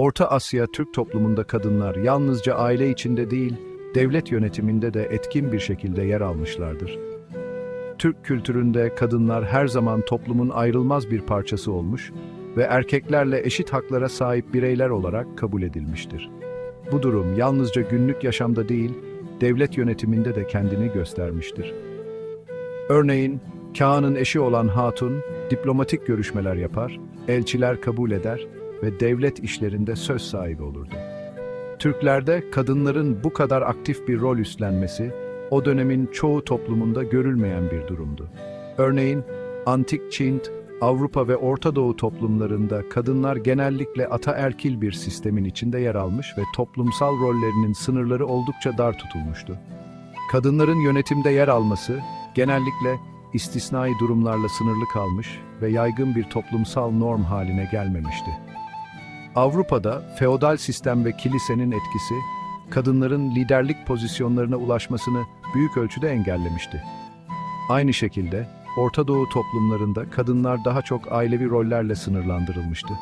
Orta Asya Türk toplumunda kadınlar yalnızca aile içinde değil, devlet yönetiminde de etkin bir şekilde yer almışlardır. Türk kültüründe kadınlar her zaman toplumun ayrılmaz bir parçası olmuş ve erkeklerle eşit haklara sahip bireyler olarak kabul edilmiştir. Bu durum yalnızca günlük yaşamda değil, devlet yönetiminde de kendini göstermiştir. Örneğin, Kağan'ın eşi olan Hatun, diplomatik görüşmeler yapar, elçiler kabul eder ve devlet işlerinde söz sahibi olurdu. Türklerde kadınların bu kadar aktif bir rol üstlenmesi, o dönemin çoğu toplumunda görülmeyen bir durumdu. Örneğin, Antik Çin, Avrupa ve Orta Doğu toplumlarında kadınlar genellikle ataerkil bir sistemin içinde yer almış ve toplumsal rollerinin sınırları oldukça dar tutulmuştu. Kadınların yönetimde yer alması genellikle istisnai durumlarla sınırlı kalmış ve yaygın bir toplumsal norm haline gelmemişti. Avrupa'da feodal sistem ve kilisenin etkisi, kadınların liderlik pozisyonlarına ulaşmasını büyük ölçüde engellemişti. Aynı şekilde Orta Doğu toplumlarında kadınlar daha çok ailevi rollerle sınırlandırılmıştı.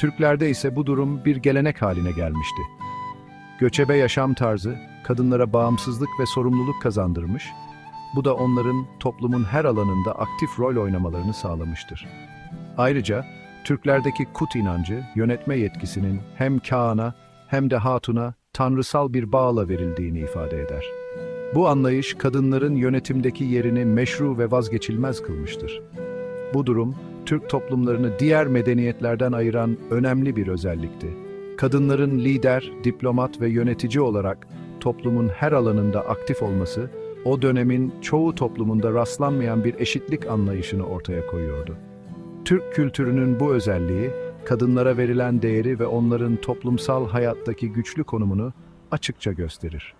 Türklerde ise bu durum bir gelenek haline gelmişti. Göçebe yaşam tarzı kadınlara bağımsızlık ve sorumluluk kazandırmış, bu da onların toplumun her alanında aktif rol oynamalarını sağlamıştır. Ayrıca Türklerdeki kut inancı yönetme yetkisinin hem Kağan'a hem de Hatun'a tanrısal bir bağla verildiğini ifade eder. Bu anlayış kadınların yönetimdeki yerini meşru ve vazgeçilmez kılmıştır. Bu durum Türk toplumlarını diğer medeniyetlerden ayıran önemli bir özellikti. Kadınların lider, diplomat ve yönetici olarak toplumun her alanında aktif olması o dönemin çoğu toplumunda rastlanmayan bir eşitlik anlayışını ortaya koyuyordu. Türk kültürünün bu özelliği, kadınlara verilen değeri ve onların toplumsal hayattaki güçlü konumunu açıkça gösterir.